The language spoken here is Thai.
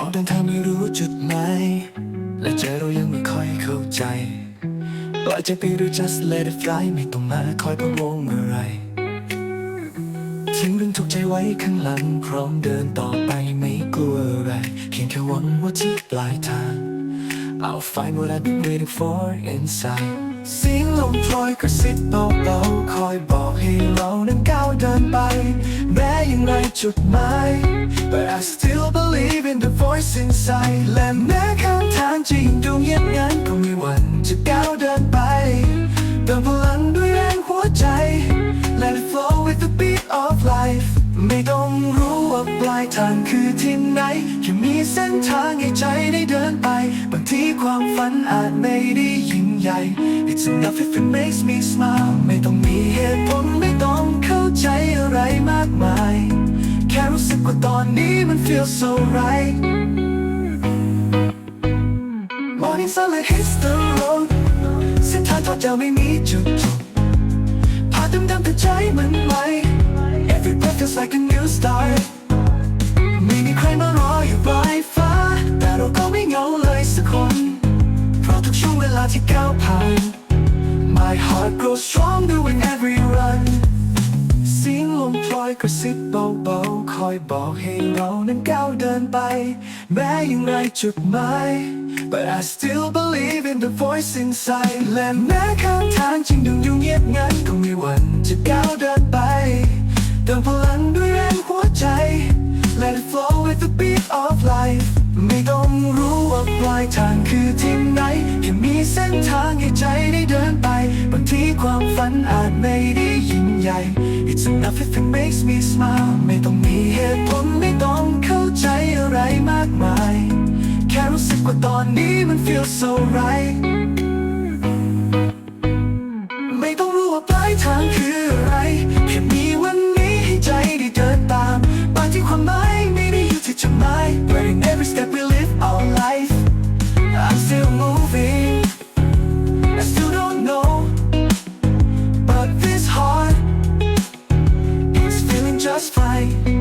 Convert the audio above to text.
อกเดินทางไม่รู้จุดหมายและเจอเรายังไม่ค่อยเข้าใจปล่อยใจไปหรือ just let it fly ไม่ต้องมาคอยพะวงอะไรทิ้งเรื่องทุกใจไว้ข้างหลัง พร้อมเดินต่อไปไม่กลัวอะไร เพียงแค่หวังว่าที่ปลายทาง I'll find what I've been waiting for inside เสียงลมพลอยกระซิบเบาๆคอยบอกให้เรานั้นก้าวเดินไป แม้ยังไรจุดหมาย But I still believe in the voice inside และแม้ข้างทางจะยิ่งดูเงียบงันก็ม่หวั่นจะก้าวเดินไปเติมพลังด้วยแรงหัวใจ Let it flow with the beat of life ไม่ต้องรู้ว่าปลายทางคือที่ไหนแค่มีเส้นทางให้ใจได้เดินไป บางทีความฝันอาจไม่ได้ยิ่งใหญ่ It's enough if it makes me smile ไม่ต้องมีเหตุผลไม่ต้องเข้าใจอะไรมากมาย แค่รู้สึกว่าตอนนี้มัน feels so right Morning sunlight hits the road เส้นทางทอดยาวไม่มีจุดจบ ทุกช่วงเวลาที่ก้าวผ่าน My heart grows stronger with every run เสียงลมพลอยกระซิบเบาๆ คอยบอกให้เรานั้นก้าวเดินไป แม้ยังไรจุดหมาย But I still believe in the voice inside และแม้ข้างทางจริงดูอยู่เงียบงันก็ไม่หวั่นจะก้าวเดินไป รู้ว่าปลายทางคือที่ไหนแค่มีเส้นทางให้ใจได้เดินไป บางทีความฝันอาจไม่ได้ยิ่งใหญ่ It's enough if it makes me smile ไม่ต้องมีเหตุผลไม่ต้องเข้าใจอะไรมากมาย แค่รู้สึกว่าตอนนี้มัน feels so right just fine.